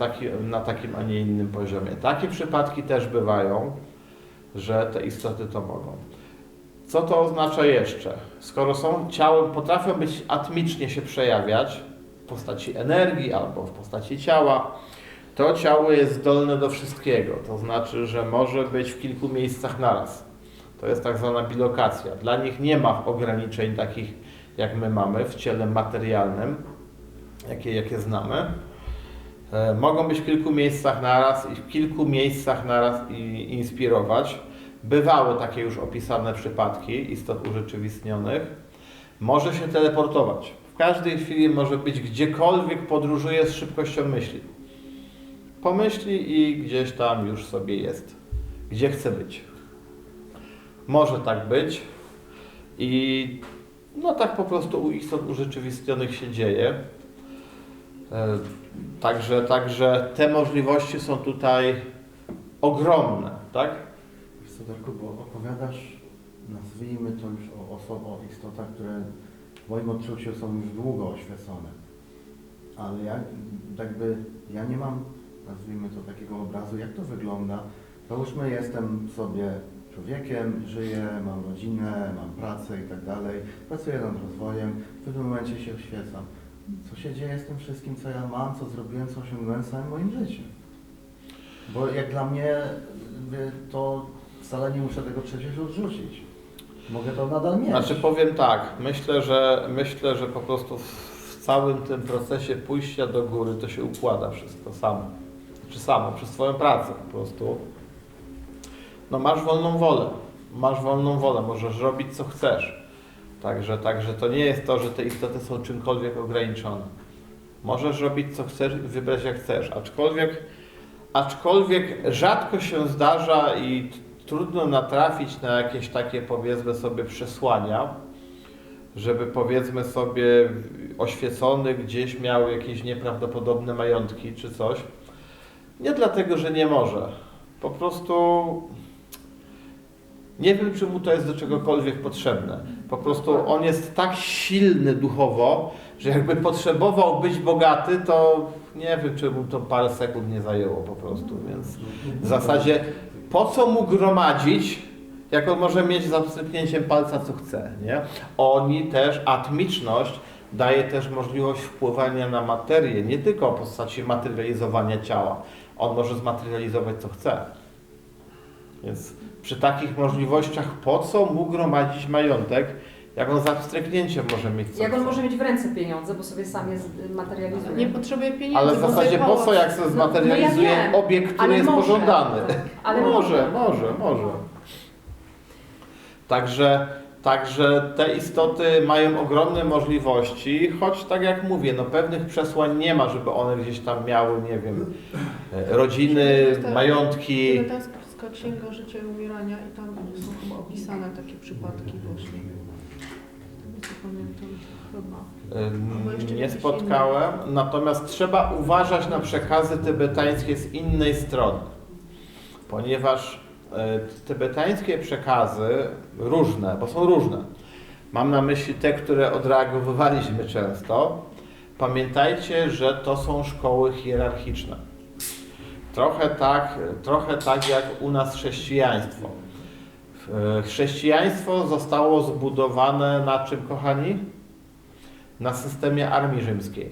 taki, na takim, a nie innym poziomie. Takie przypadki też bywają, że te istoty to mogą. Co to oznacza jeszcze? Skoro są ciałem, potrafią być atmicznie się przejawiać w postaci energii albo w postaci ciała, to ciało jest zdolne do wszystkiego. To znaczy, że może być w kilku miejscach naraz. To jest tak zwana bilokacja. Dla nich nie ma ograniczeń takich, jak my mamy w ciele materialnym, jakie, jakie znamy. E, Mogą być w kilku miejscach naraz i w kilku miejscach naraz i inspirować. Bywały takie już opisane przypadki istot urzeczywistnionych. Może się teleportować. W każdej chwili może być gdziekolwiek podróżuje z szybkością myśli. Pomyśli i gdzieś tam już sobie jest. Gdzie chce być. Może tak być. I no tak po prostu u istot urzeczywistnionych się dzieje. E, Także, także te możliwości są tutaj ogromne, tak? Wiesz co, Darku, bo opowiadasz, nazwijmy to już o osobach, o istotach, które w moim odczuciu są już długo oświecone. Ale ja jakby, ja nie mam, nazwijmy to takiego obrazu, jak to wygląda. Załóżmy, jestem sobie człowiekiem, żyję, mam rodzinę, mam pracę i tak dalej, pracuję nad rozwojem, w pewnym momencie się oświecam. Co się dzieje z tym wszystkim, co ja mam, co zrobiłem, co osiągnąłem w całym moim życiu? Bo jak dla mnie to wcale nie muszę tego przecież odrzucić. Mogę to nadal mieć. Znaczy powiem tak, myślę, że myślę, że po prostu w całym tym procesie pójścia do góry to się układa wszystko samo. Czy samo, przez Twoją pracę po prostu. No masz wolną wolę. Masz wolną wolę, możesz robić co chcesz. Także, także to nie jest to, że te istoty są czymkolwiek ograniczone. Możesz robić co chcesz i wybrać jak chcesz. Aczkolwiek, aczkolwiek rzadko się zdarza i trudno natrafić na jakieś takie powiedzmy sobie przesłania, żeby powiedzmy sobie oświecony gdzieś miał jakieś nieprawdopodobne majątki czy coś. Nie dlatego, że nie może. Po prostu nie wiem, czy mu to jest do czegokolwiek potrzebne. Po prostu on jest tak silny duchowo, że jakby potrzebował być bogaty, to nie wiem, czy mu to parę sekund nie zajęło po prostu. Więc w zasadzie po co mu gromadzić, jak on może mieć za pstryknięciem palca co chce, nie? Oni też, atmiczność daje też możliwość wpływania na materię, nie tylko w postaci materializowania ciała. On może zmaterializować co chce. Więc przy takich możliwościach po co mu gromadzić majątek, jak on za może mieć co Jak on może mieć w ręce pieniądze, bo sobie sam je z- materializuje. Nie potrzebuje pieniędzy. Ale w bo zasadzie sobie po co, jak sobie zmaterializuje no ja wiem, obiekt, który ale jest może. pożądany? Ale może, może, może. Także, także te istoty mają ogromne możliwości, choć tak jak mówię, no pewnych przesłań nie ma, żeby one gdzieś tam miały, nie wiem, e, rodziny, majątki. Tybetańska księga życia i umierania i tam są chyba opisane takie przypadki właśnie. Tego co pamiętam, chyba. Nie spotkałem, natomiast trzeba uważać na przekazy tybetańskie z innej strony, ponieważ e, tybetańskie przekazy różne, bo są różne. Mam na myśli te, które odreagowywaliśmy często. Pamiętajcie, że to są szkoły hierarchiczne. Trochę tak, trochę tak jak u nas chrześcijaństwo. E, Chrześcijaństwo zostało zbudowane na czym, kochani? Na systemie armii rzymskiej.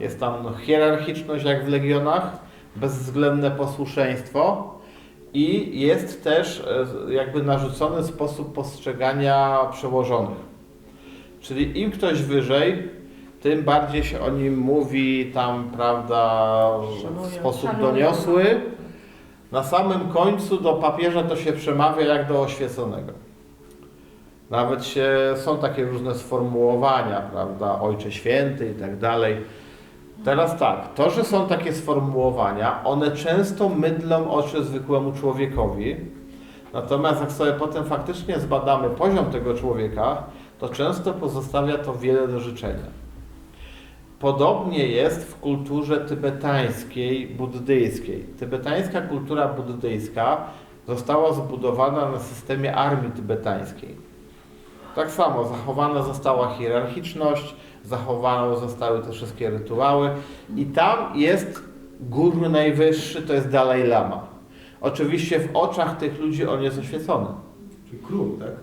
Jest tam no, hierarchiczność jak w legionach, bezwzględne posłuszeństwo i jest też e, jakby narzucony sposób postrzegania przełożonych. Czyli im ktoś wyżej, tym bardziej się o nim mówi tam, prawda, w sposób doniosły. Na samym końcu do papieża to się przemawia jak do oświeconego. Nawet się, są takie różne sformułowania, prawda, Ojcze Święty i tak dalej. Teraz tak, to, że są takie sformułowania, one często mydlą oczy zwykłemu człowiekowi, natomiast jak sobie potem faktycznie zbadamy poziom tego człowieka, to często pozostawia to wiele do życzenia. Podobnie jest w kulturze tybetańskiej, buddyjskiej. Tybetańska kultura buddyjska została zbudowana na systemie armii tybetańskiej. Tak samo zachowana została hierarchiczność, zachowane zostały te wszystkie rytuały i tam jest guru najwyższy to jest Dalaj Lama. Oczywiście w oczach tych ludzi on jest oświecony. Czyli król, tak?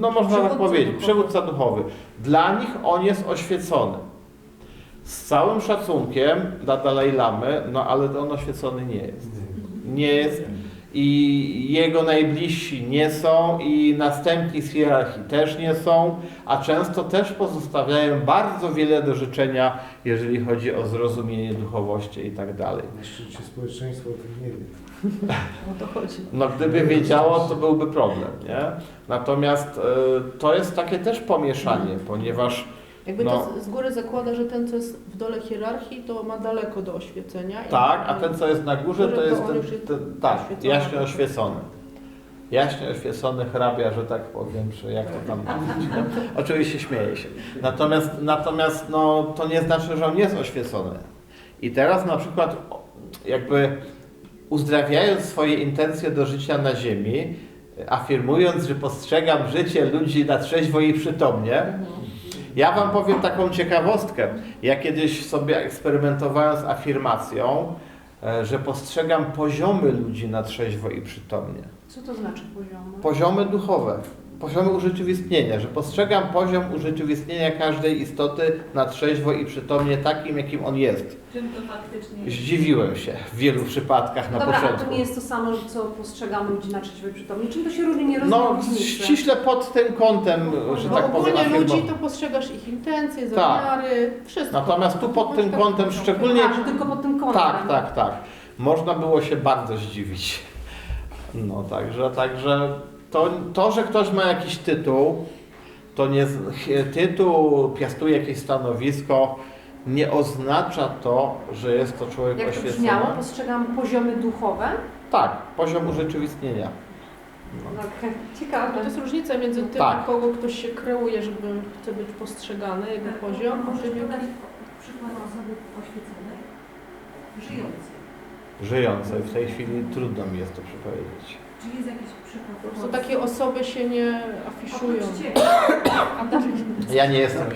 No można tak powiedzieć, duchowy. przywódca duchowy. Dla nich on jest oświecony. Z całym szacunkiem dla Dalaj Lamy, no ale on oświecony nie jest. Nie jest i jego najbliżsi nie są i następni z hierarchii też nie są, a często też pozostawiają bardzo wiele do życzenia, jeżeli chodzi o zrozumienie duchowości i tak dalej. Na szczęście społeczeństwo o tym nie wie. O to chodzi. No gdyby wiedziało, to byłby problem, nie? Natomiast y, to jest takie też pomieszanie, ponieważ Jakby No. to z- z góry zakłada, że ten, co jest w dole hierarchii, to ma daleko do oświecenia. tak, a ten co jest na górze, to jest ten, jest ten, tak, oświecony. jaśnie oświecony. Jaśnie oświecony hrabia, że tak powiem, czy jak to tam mówić. No, oczywiście śmieję się. Natomiast, natomiast no, to nie znaczy, że on jest oświecony. I teraz na przykład jakby uzdrawiając swoje intencje do życia na ziemi, afirmując, że postrzegam życie ludzi na trzeźwo i przytomnie, ja Wam powiem taką ciekawostkę. Ja kiedyś sobie eksperymentowałem z afirmacją, e, że postrzegam poziomy ludzi na trzeźwo i przytomnie. Co to znaczy poziomy? Poziomy duchowe, poziomy urzeczywistnienia, że postrzegam poziom urzeczywistnienia każdej istoty na trzeźwo i przytomnie takim, jakim on jest. Czym to faktycznie jest? Zdziwiłem się w wielu przypadkach na Dobra, a początku. to nie jest to samo, co postrzegam ludzi na trzeźwej przytomni. Czym to się różni? Nie rozumiem No, różnicy. ściśle pod tym kątem, że Bo tak powiem, ogólnie ludzi to postrzegasz ich intencje, Tak. zamiary, wszystko. Natomiast tu pod tym Tak. kątem szczególnie A, że tylko pod tym kątem. Tak, tak, tak. Można było się bardzo zdziwić. No także, także to, to, że ktoś ma jakiś tytuł, to nie tytuł, piastuje jakieś stanowisko, nie oznacza to, że jest to człowiek Jak to oświecony. brzmiało? Postrzegam poziomy duchowe. Tak, poziom urzeczywistnienia. No, okej. To Ciekawe. jest różnica między tym, Tak. kogo ktoś się kreuje, żeby chce być postrzegany, jego poziom, a Możesz tym, podać przykład osoby oświeconej, żyjącej. Żyjącej w tej chwili trudno mi jest to przepowiedzieć. Czy jest jakiś przykład? po prostu takie osoby się nie afiszują. Oprócz ciebie. Ja nie jestem.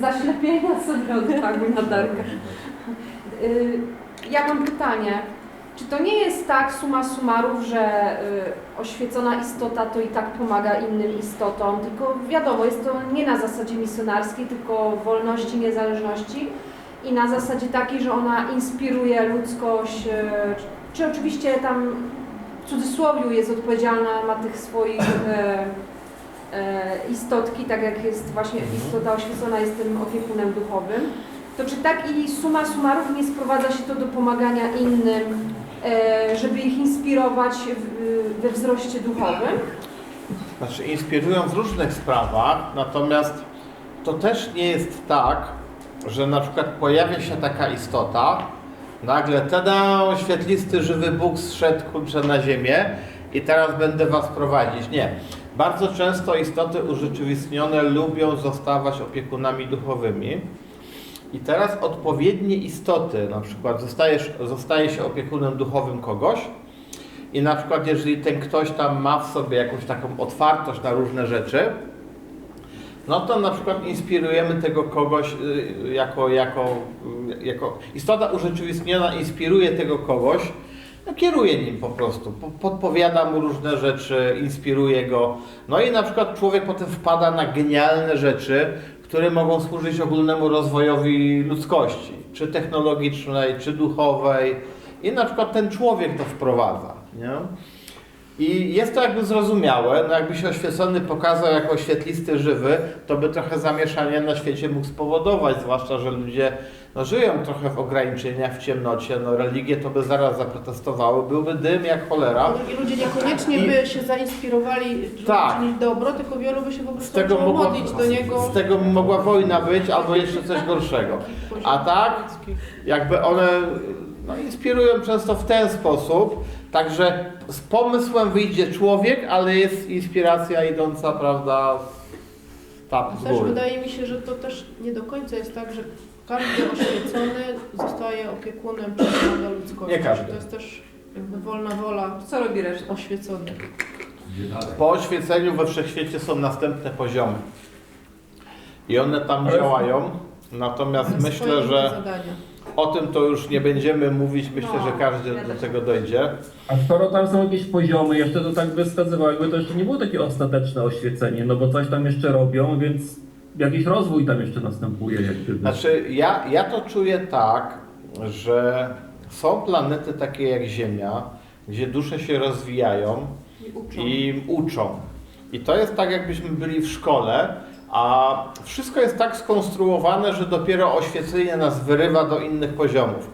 Zaślepienia sobie odpadły na darkach. Y, Ja mam pytanie. Czy to nie jest tak suma summarów, że y, oświecona istota to i tak pomaga innym istotom, tylko wiadomo, jest to nie na zasadzie misjonarskiej, tylko wolności, niezależności i na zasadzie takiej, że ona inspiruje ludzkość, y, czy oczywiście tam w cudzysłowiu jest odpowiedzialna, ma tych swoich e, e, istotki, tak jak jest właśnie istota oświecona, jest tym opiekunem duchowym, to czy tak i suma summarów nie sprowadza się to do pomagania innym, e, żeby ich inspirować w, we wzroście duchowym? Znaczy inspirują w różnych sprawach, natomiast to też nie jest tak, że na przykład pojawia się taka istota, nagle tada, świetlisty, żywy Bóg zszedł kurczę na ziemię i teraz będę was prowadzić. Nie. Bardzo często istoty urzeczywistnione lubią zostawać opiekunami duchowymi. I teraz odpowiednie istoty, na przykład zostajesz, zostaje się opiekunem duchowym kogoś, i na przykład, jeżeli ten ktoś tam ma w sobie jakąś taką otwartość na różne rzeczy, no to na przykład inspirujemy tego kogoś y, jako, jako, y, jako istota urzeczywistniona inspiruje tego kogoś, no kieruje nim po prostu, po- podpowiada mu różne rzeczy, inspiruje go. No i na przykład człowiek potem wpada na genialne rzeczy, które mogą służyć ogólnemu rozwojowi ludzkości, czy technologicznej, czy duchowej. I na przykład ten człowiek to wprowadza. Nie? I jest to jakby zrozumiałe, no jakby się oświecony pokazał jako świetlisty żywy, to by trochę zamieszania na świecie mógł spowodować, zwłaszcza, że ludzie no, żyją trochę w ograniczeniach, w ciemnocie, no religie to by zaraz zaprotestowały, byłby dym jak cholera. I ludzie niekoniecznie I- by się zainspirowali, żeby Tak. czynić dobro, tylko wielu by się po prostu Z tego, mogła, modlić do niego. z tego mogła wojna być, albo jeszcze coś gorszego. A tak, jakby one no, inspirują często w ten sposób, także z pomysłem wyjdzie człowiek, ale jest inspiracja idąca, prawda, tam z Też góry. wydaje mi się, że to też nie do końca jest tak, że każdy oświecony zostaje opiekunem pomaga ludzkości. Nie każdy. To jest też jakby wolna wola Co robi reszta? oświeconych. Po oświeceniu we wszechświecie są następne poziomy. I one tam działają, natomiast Swoje myślę, że zadania. o tym to już nie będziemy mówić, myślę, No, że każdy ja do tego dojdzie. A skoro tam są jakieś poziomy, jeszcze to tak by wskazywało, jakby to jeszcze nie było takie ostateczne oświecenie, no bo coś tam jeszcze robią, więc jakiś rozwój tam jeszcze następuje. Jak. Znaczy, ja, ja to czuję tak, że są planety takie jak Ziemia, gdzie dusze się rozwijają I uczą. i uczą. I to jest tak, jakbyśmy byli w szkole, a wszystko jest tak skonstruowane, że dopiero oświecenie nas wyrywa do innych poziomów.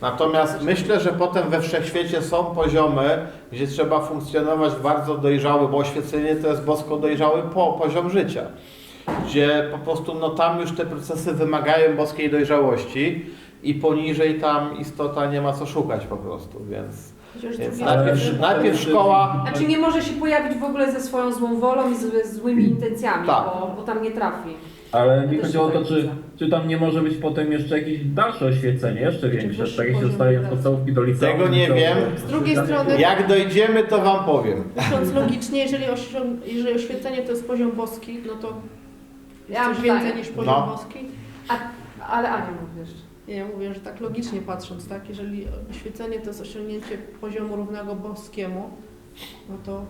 Natomiast myślę, że potem we wszechświecie są poziomy, gdzie trzeba funkcjonować bardzo dojrzały, bo oświecenie to jest bosko dojrzały po, poziom życia. Gdzie po prostu no, tam już te procesy wymagają boskiej dojrzałości i poniżej tam istota nie ma co szukać po prostu, więc, Chociaż z więc drugiej najpierw, najpierw szkoła, Znaczy nie może się pojawić w ogóle ze swoją złą wolą i z, z złymi intencjami, Tak. bo, bo tam nie trafi. Ale mi też chodziło o to, czy, czy tam nie może być potem jeszcze jakieś dalsze oświecenie, jeszcze większe, wyższy tak jak się poziom dostaje w pracy. podstawówki do liceum. Tego nie liceum, wiem. Z drugiej strony- jak dojdziemy, to Wam powiem. Myśląc logicznie, jeżeli, jeżeli oświecenie to jest poziom boski, no to Ja jest coś pytanie. więcej niż poziom No. boski. Ale Ania mów jeszcze. Nie, ja mówię, że tak logicznie patrząc, tak, jeżeli oświecenie to jest osiągnięcie poziomu równego boskiemu, no to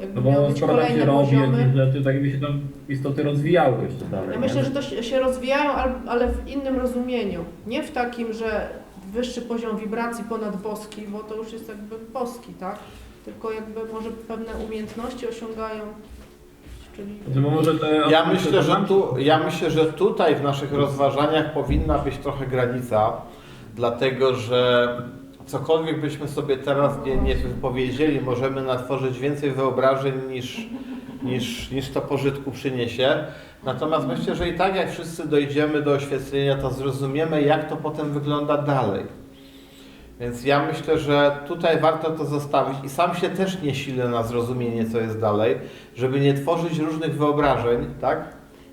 jakby No miały bo być skoro tak się kolejne robi poziomy. rzeczy, tak jakby się tam istoty rozwijały jeszcze dalej. Ja nie? myślę, że to się się rozwijają, al- ale w innym rozumieniu. Nie w takim, że wyższy poziom wibracji ponad boski, bo to już jest jakby boski, tak? Tylko jakby może pewne umiejętności osiągają, czyli... Bo może te Ja myślę, że tu, ja myślę, że tutaj w naszych rozważaniach powinna być trochę granica, dlatego że cokolwiek byśmy sobie teraz nie, nie wypowiedzieli, możemy natworzyć więcej wyobrażeń niż, niż, niż to pożytku przyniesie. Natomiast myślę, że i tak jak wszyscy dojdziemy do oświecenia, to zrozumiemy, jak to potem wygląda dalej. Więc ja myślę, że tutaj warto to zostawić i sam się też nie silę na zrozumienie, co jest dalej, żeby nie tworzyć różnych wyobrażeń, tak?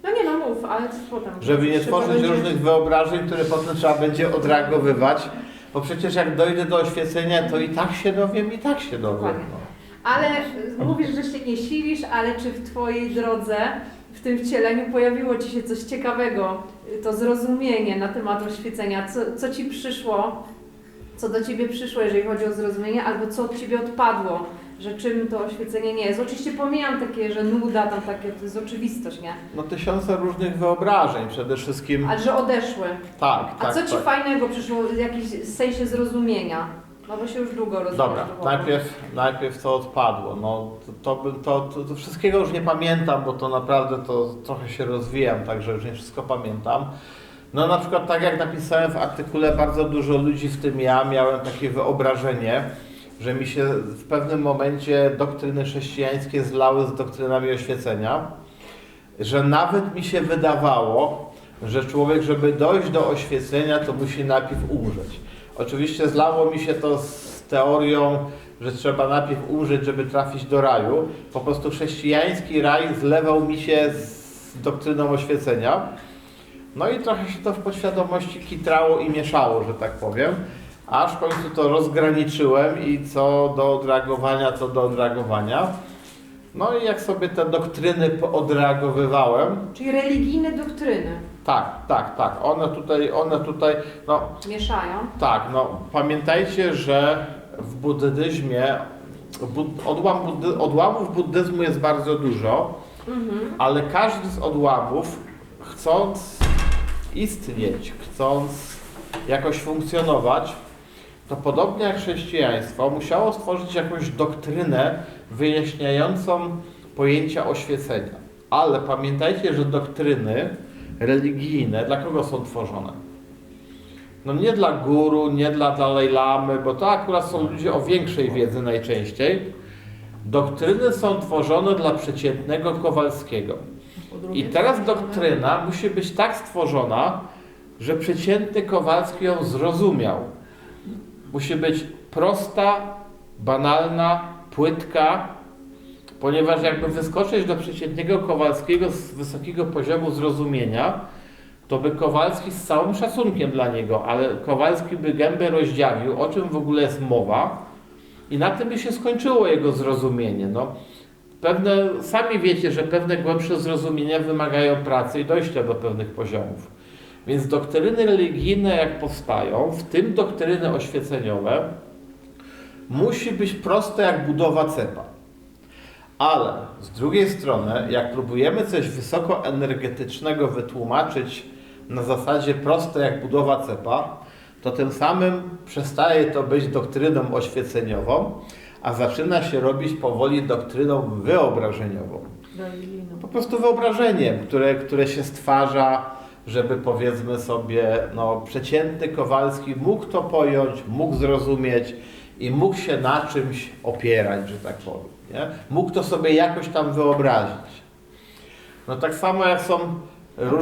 No nie no mów, ale co potem? Żeby nie tworzyć będzie- różnych wyobrażeń, które potem trzeba będzie odreagowywać, bo przecież jak dojdę do oświecenia, to i tak się dowiem, i tak się dowiem. Dokładnie. No. Ale y, mówisz, że się nie silisz, ale czy w Twojej drodze, w tym wcieleniu pojawiło Ci się coś ciekawego, to zrozumienie na temat oświecenia? Co, co Ci przyszło, co do Ciebie przyszło, jeżeli chodzi o zrozumienie, albo co od Ciebie odpadło, że czym to oświecenie nie jest? Oczywiście pomijam takie, że nuda, tam takie, to jest oczywistość, nie? no tysiące różnych wyobrażeń, przede wszystkim. Ale że odeszły. Tak, A tak, co Ci tak. fajnego przyszło w jakimś sensie zrozumienia? No bo się już długo rozmawiasz. Dobra, najpierw, najpierw co odpadło. No, to, to, to, to wszystkiego już nie pamiętam, bo to naprawdę to trochę się rozwijam, także już nie wszystko pamiętam. No na przykład tak jak napisałem w artykule, bardzo dużo ludzi, w tym ja, miałem takie wyobrażenie, że mi się w pewnym momencie doktryny chrześcijańskie zlały z doktrynami oświecenia, że nawet mi się wydawało, że człowiek, żeby dojść do oświecenia, to musi najpierw umrzeć. Oczywiście zlało mi się to z teorią, że trzeba najpierw umrzeć, żeby trafić do raju. Po prostu chrześcijański raj zlewał mi się z doktryną oświecenia. No i trochę się to w podświadomości kitrało i mieszało, że tak powiem. Aż w końcu to rozgraniczyłem i co do odreagowania, to do odreagowania. No i jak sobie te doktryny odreagowywałem, Czyli religijne doktryny tak, tak, tak, one tutaj, one tutaj, no mieszają. tak, no pamiętajcie, że w buddyzmie bud, odłam, buddy, odłamów buddyzmu jest bardzo dużo, Mhm. ale każdy z odłamów chcąc istnieć, chcąc jakoś funkcjonować, to podobnie jak chrześcijaństwo musiało stworzyć jakąś doktrynę wyjaśniającą pojęcia oświecenia. Ale pamiętajcie, że doktryny religijne dla kogo są tworzone? No nie dla guru, nie dla Dalaj Lamy, bo to akurat są ludzie o większej wiedzy najczęściej. Doktryny są tworzone dla przeciętnego Kowalskiego. I teraz doktryna musi być tak stworzona, że przeciętny Kowalski ją zrozumiał. Musi być prosta, banalna, płytka, ponieważ jakby wyskoczyć do przeciętnego Kowalskiego z wysokiego poziomu zrozumienia, to by Kowalski z całym szacunkiem dla niego, ale Kowalski by gębę rozdziawił, o czym w ogóle jest mowa i na tym by się skończyło jego zrozumienie. No, pewne, sami wiecie, że pewne głębsze zrozumienia wymagają pracy i dojścia do pewnych poziomów. Więc doktryny religijne, jak powstają, w tym doktryny oświeceniowe, musi być proste jak budowa cepa. Ale z drugiej strony, jak próbujemy coś wysokoenergetycznego wytłumaczyć na zasadzie proste jak budowa cepa, to tym samym przestaje to być doktryną oświeceniową, a zaczyna się robić powoli doktryną wyobrażeniową. Po prostu wyobrażeniem, które, które się stwarza, żeby powiedzmy sobie, no, przeciętny Kowalski mógł to pojąć, mógł zrozumieć i mógł się na czymś opierać, że tak powiem. Nie? Mógł to sobie jakoś tam wyobrazić. No tak samo jak są różne